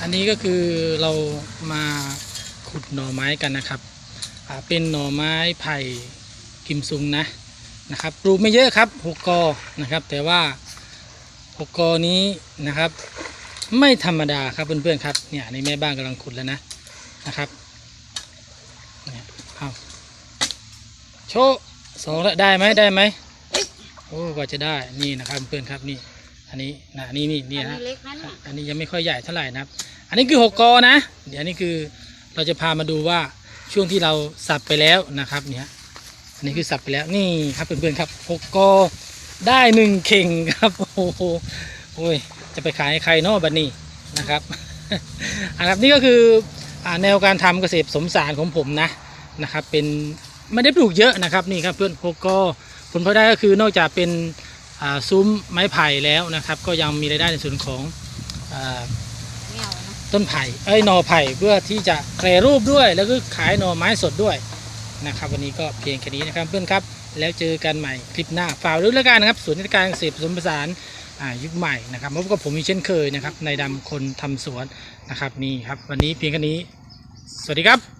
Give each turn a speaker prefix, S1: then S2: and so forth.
S1: อันนี้ก็คือเรามาขุดหน่อไม้กันนะครับเป็นหน่อไม้ไผ่กิมซุงนะนะครับปลูกไม่เยอะครับหกกอนะครับ แต่ว่าหกกอนี้นะครับ ไม่ธรรมดาครับเพื่อนๆครับเนี่ยอันแม่บ้านกำลังขุดแล้วนะนะครับเนี่ยเอาโชว์สองแล้วได้ไหมได้ไหมโอ้กว่าจะได้นี่นะครับเพื่อนครับนี่ นนี้นะนี่นี่นี่
S2: อัน
S1: ฮะ
S2: นี้เล็กนะเนี่ย
S1: อันนี้ยังไม่ค่อยใหญ่เท่าไหร่นะครับ อันนี้คือหกกอนะ เดี๋ยวอันนี้คือเราจะพามาดูว่าช่วงที่เราสับไปแล้วนะครับเนี่ยอันนี้คือสับไปแล้วนี่ครับเพื่อนๆครับหกกอได้หนึ่งเข่งครับโอ้โหโอ้ยจะไปขายให้ใครเนอกบัดนี้นะครับอันครับนี่ก็คืออ่าแนวการทำเกษตรผสมสารของผมนะนะครับ เป็นไม่ได้ปลูกเยอะนะครับนี่ครับเพื่อนหกกอผลพลอยได้ก็คือนอกจากเป็นอ่า ซุ้มไม้ไผ่แล้วนะครับ ก็ยังมีรายได้ในส่วนของอต้นไผ่เอ้ยหน่อไผ่เพื่อที่จะแปรรูปด้วยแล้วก็ขายหน่อไม้สดด้วยนะครับ วันนี้ก็เพียงแค่นี้นะครับเพื่อนครับ แล้วเจอกันใหม่คลิปหน้าฝากด้วยแล้วกันนะครับศูนย์ราชการเกษตรผสมผสานยุคใหม่นะครับพบกับผมอีกเช่นเคยนะครับในดำคนทำสวนนะครับนี่ครับ วันนี้เพียงแค่นี้ สวัสดีครับ